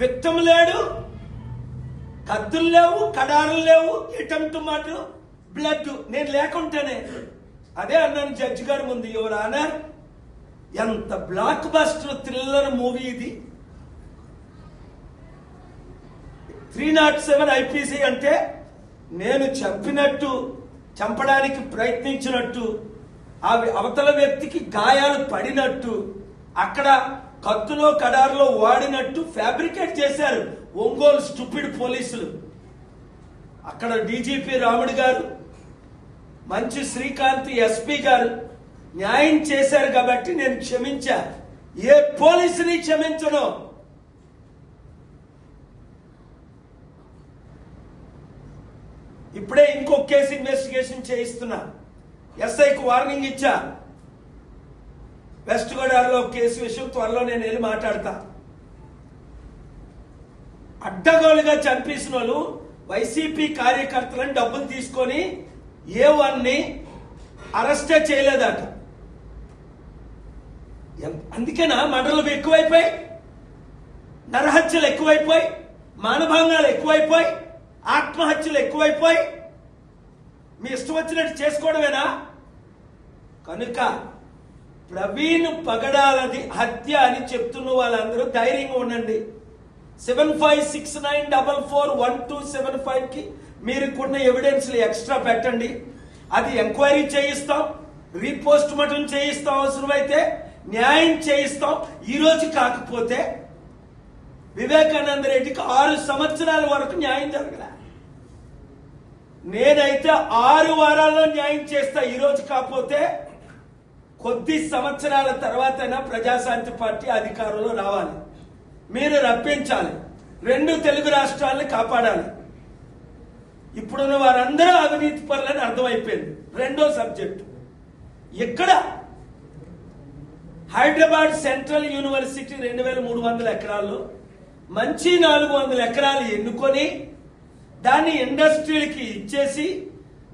విత్తం లేడు కత్తులు లేవు కడారులు లేవు ఇటంటు టుమాటో బ్లడ్ నేను లేకుంటేనే. అదే అన్నాను జడ్జి గారి ముందు యువర్ ఆనర్ ఎంత బ్లాక్ బస్టర్ థ్రిల్లర్ మూవీ ఇది. త్రీ నాట్ సెవెన్ ఐపీసీ అంటే నేను చంపినట్టు చంపడానికి ప్రయత్నించినట్టు ఆ అవతల వ్యక్తికి గాయాలు పడినట్టు అక్కడ కత్తులో కడారులో వాడినట్టు ఫ్యాబ్రికేట్ చేశారు ఒంగోలు స్టూపిడ్ పోలీసులు. అక్కడ డీజీపీ రాముడు గారు మంచి శ్రీకాంత్ ఎస్పీ గారు న్యాయం చేశారు కాబట్టి నేను క్షమించా. ఏ పోలీసుని క్షమించను? ఇప్పుడే ఇంకో కేసు ఇన్వెస్టిగేషన్ చేయిస్తున్నా. ఎస్ఐకి వార్నింగ్ ఇచ్చా. వెస్ట్ గోదావరిలో కేసు విషయం త్వరలో నేను వెళ్ళి మాట్లాడతా. అడ్డగోలుగా చంపేసిన వాళ్ళు వైసీపీ కార్యకర్తలను డబ్బులు తీసుకొని ఏ వన్ని అరెస్టే చేయలేదట. అందుకేనా మండలం ఎక్కువైపోయి నరహత్యలు ఎక్కువైపోయి మానభంగాలు ఎక్కువైపోయి ఆత్మహత్యలు ఎక్కువైపోయి మీ ఇష్టం వచ్చినట్టు చేసుకోవడమేనా? కనుక ప్రవీణ్ పగడాలది హత్య అని చెప్తున్న వాళ్ళందరూ ధైర్యంగా ఉండండి. Seven five six nine double four one two seven ఫైవ్కి మీరుకున్న మీరు ఎవిడెన్స్లు ఎక్స్ట్రా పెట్టండి. అది ఎంక్వైరీ చేయిస్తాం. రీపోస్ట్ మార్టం చేయిస్తాం అవసరమైతే న్యాయం చేయిస్తాం. ఈరోజు కాకపోతే వివేకానంద రెడ్డికి ఆరు సంవత్సరాల వరకు న్యాయం జరగలే. నేనైతే ఆరు వారాల్లో న్యాయం చేస్తా. ఈరోజు కాకపోతే కొద్ది సంవత్సరాల తర్వాతైనా ప్రజాశాంతి పార్టీ అధికారంలో రావాలి. మీరు రప్పించాలి. రెండు తెలుగు రాష్ట్రాలను కాపాడాలి. ఇప్పుడున్న వారందరూ అవినీతి పనులని అర్థమైపోయింది. రెండో సబ్జెక్టు. ఇక్కడ హైదరాబాద్ సెంట్రల్ యూనివర్సిటీ రెండు వేల మూడు వందల ఎకరాల్లో మంచి నాలుగు వందల ఎకరాలు ఎన్నుకొని దాన్ని ఇండస్ట్రీలకి ఇచ్చేసి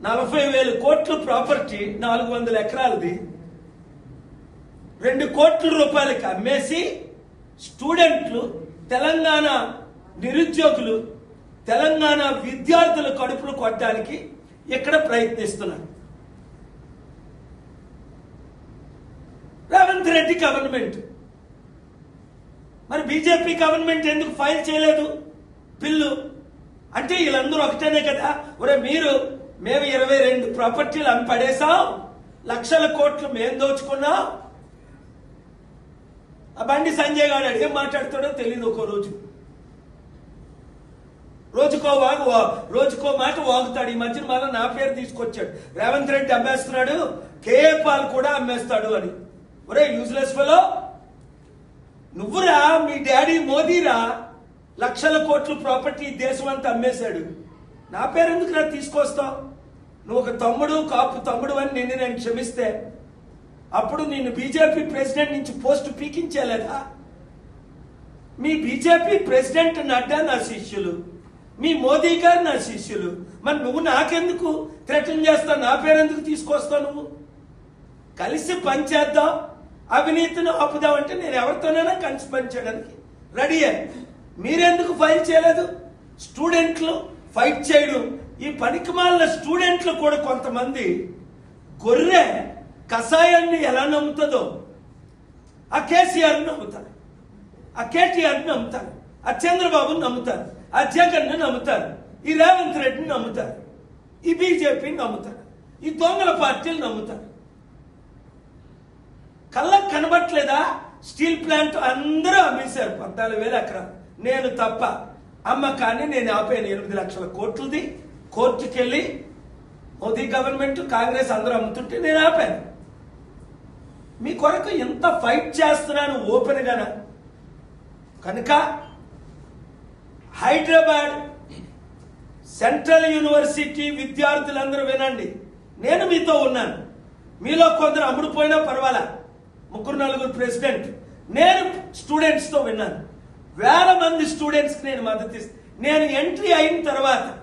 నలభై వేల కోట్ల ప్రాపర్టీ నాలుగు వందల ఎకరాలది రెండు కోట్ల రూపాయలకి అమ్మేసి స్టూడెంట్లు తెలంగాణ నిరుద్యోగులు తెలంగాణ విద్యార్థుల కడుపులు కొట్టడానికి ఇక్కడ ప్రయత్నిస్తున్నారు. రేవంత్ రెడ్డి గవర్నమెంట్. మరి బీజేపీ గవర్నమెంట్ ఎందుకు ఫైల్ చేయలేదు? బిల్లు. అంటే వీళ్ళందరూ ఒకటేనే కదా? ఒరే మీరు మేము ఇరవై రెండు ప్రాపర్టీలు అమ్మి పడేసాం లక్షల కోట్లు మేము దోచుకున్నాం. ఆ బండి సంజయ్ గారు ఏం మాట్లాడతాడో తెలియదు ఒక రోజు. రోజుకో వాగు రోజుకో మాట వాగుతాడు. ఈ మధ్యన మళ్ళీ నా పేరు తీసుకొచ్చాడు. రేవంత్ రెడ్డి అమ్మేస్తున్నాడు కేఏ పాల్ కూడా అమ్మేస్తాడు అని. ఒరే యూజ్లెస్ ఫెలో నువ్వురా మీ డాడీ మోదీరా లక్షల కోట్ల ప్రాపర్టీ దేశం అంతా అమ్మేశాడు. నా పేరు ఎందుకు రా తీసుకొస్తావు? నువ్వు ఒక తమ్ముడు కాపు తమ్ముడు అని నిన్ను నేను క్షమిస్తే అప్పుడు నేను బీజేపీ ప్రెసిడెంట్ నుంచి పోస్ట్ పీకించలేదా? మీ బీజేపీ ప్రెసిడెంట్ నడ్డా నా శిష్యులు? మీ మోదీ గారు నా శిష్యులు? మరి నువ్వు నాకెందుకు థ్రెటన్ చేస్తావు నా పేరెందుకు తీసుకొస్తావు నువ్వు? కలిసి పనిచేద్దాం అవినీతిని ఆపుదాం అంటే నేను ఎవరితోనైనా కలిసి పనిచేయడానికి రెడీ మీరెందుకు ఫైల్ చేయలేదు? స్టూడెంట్లు ఫైట్ చేయడం. ఈ పనికి మాలిన స్టూడెంట్లు కూడా కొంతమంది గొర్రె కషాయాన్ని ఎలా నమ్ముతుందో? ఆ కేసీఆర్ నమ్ముతారు. ఆ కేటీఆర్ నమ్ముతారు. ఆ చంద్రబాబుని నమ్ముతారు. ఆ జగన్ను నమ్ముతారు. ఈ రేవంత్ రెడ్డిని నమ్ముతారు. ఈ బీజేపీని నమ్ముతారు. ఈ దొంగల పార్టీలు నమ్ముతారు. కళ్ళకు కనబట్లేదా స్టీల్ ప్లాంట్ అందరూ అమ్మేశారు. పద్నాలుగు వేలు అక్కడ నేను తప్ప అమ్మకాన్ని నేను ఆపాను ఎనిమిది లక్షల కోట్లది. కోర్టుకెళ్ళి మోదీ గవర్నమెంట్ కాంగ్రెస్ అందరూ అమ్ముతుంటే నేను ఆపాను. మీ కొరకు ఎంత ఫైట్ చేస్తున్నాను ఓపెన్గాన కనుక హైదరాబాద్ సెంట్రల్ యూనివర్సిటీ విద్యార్థులందరూ వినండి. నేను మీతో ఉన్నాను. మీలో కొందరు అమ్ముడుపోయినా పర్వాలా? ముగ్గురు నలుగురు ప్రెసిడెంట్. నేను స్టూడెంట్స్తో విన్నాను. వేల మంది స్టూడెంట్స్కి నేను మద్దతు నేను ఎంట్రీ అయిన తర్వాత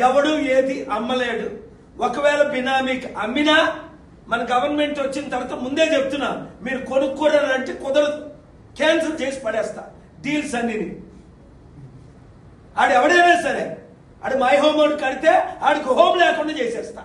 ఎవడు ఏది అమ్మలేడు. ఒకవేళ బినామీకి అమ్మినా మన గవర్నమెంట్ వచ్చిన తర్వాత ముందే చెప్తున్నా మీరు కొనుక్కోరని కుదరదు క్యాన్సిల్ చేసి పడేస్తా డీల్స్ అన్ని ఆడు ఎవడైనా సరే ఆడు మై హోమ్ కడితే ఆడికి హోమ్ లేకుండా చేసేస్తా.